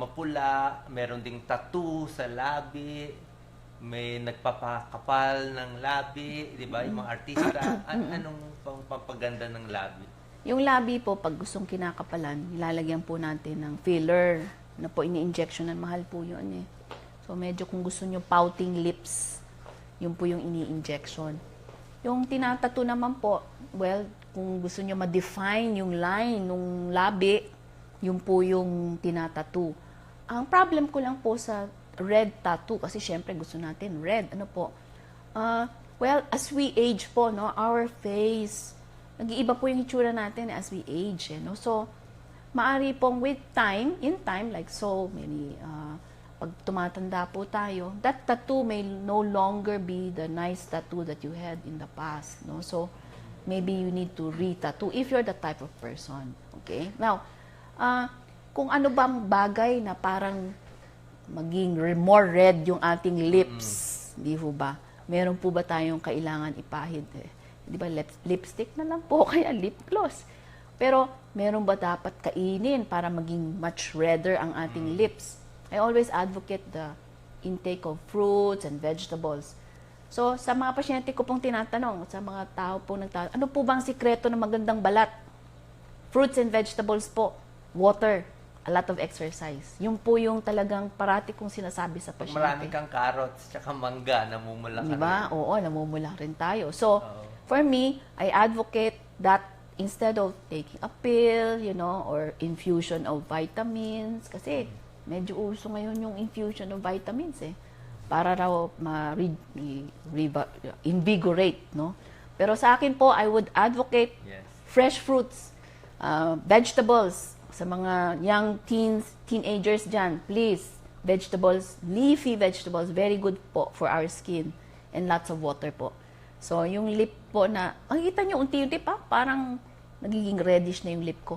mapula, meron ding tattoo sa labi, may nagpapakapal ng labi, di ba? Yung mga artista, an- anong pang pampaganda ng labi? Yung labi po, pag gustong kinakapalan, nilalagyan po natin ng filler na po ini-injectionan. Mahal po yun eh. So medyo kung gusto nyo pouting lips, yun po yung ini-injection. Yung tinatato naman po, well, kung gusto nyo ma-define yung line nung labi, yun po yung tinatato. Ang problem ko lang po sa red tattoo, kasi syempre gusto natin red. Ano po? Ah, well, as we age po, no, our face, nag-iiba po yung itsura natin as we age. Eh, no? So, maari pong with time, in time, like so many, uh, pag tumatanda po tayo, that tattoo may no longer be the nice tattoo that you had in the past. No? So, maybe you need to re-tattoo if you're the type of person. Okay? Now, ah, kung ano bang bagay na parang maging re- more red yung ating lips, di ho ba? Meron po ba tayong kailangan ipahid? Eh? Di ba, lip- lipstick na lang po, kaya lip gloss. Pero, meron ba dapat kainin para maging much redder ang ating lips? I always advocate the intake of fruits and vegetables. So, sa mga pasyente ko pong tinatanong, sa mga tao po nagtatanong, ano po bang sikreto ng magandang balat? Fruits and vegetables po. Water. A lot of exercise. Yung po yung talagang parati kong sinasabi sa Pag pasyente. marami kang carrots, tsaka mangga, namumula ka Di ba? rin. Oo, namumula rin tayo. So, Oo. for me, I advocate that instead of taking a pill, you know, or infusion of vitamins, kasi medyo uso ngayon yung infusion of vitamins eh. Para raw ma-invigorate, no? Pero sa akin po, I would advocate Yes. fresh fruits, uh, vegetables, sa mga young teens, teenagers dyan, please, vegetables, leafy vegetables, very good po for our skin, and lots of water po. So, yung lip po na, makikita nyo, unti-unti pa, parang nagiging reddish na yung lip ko.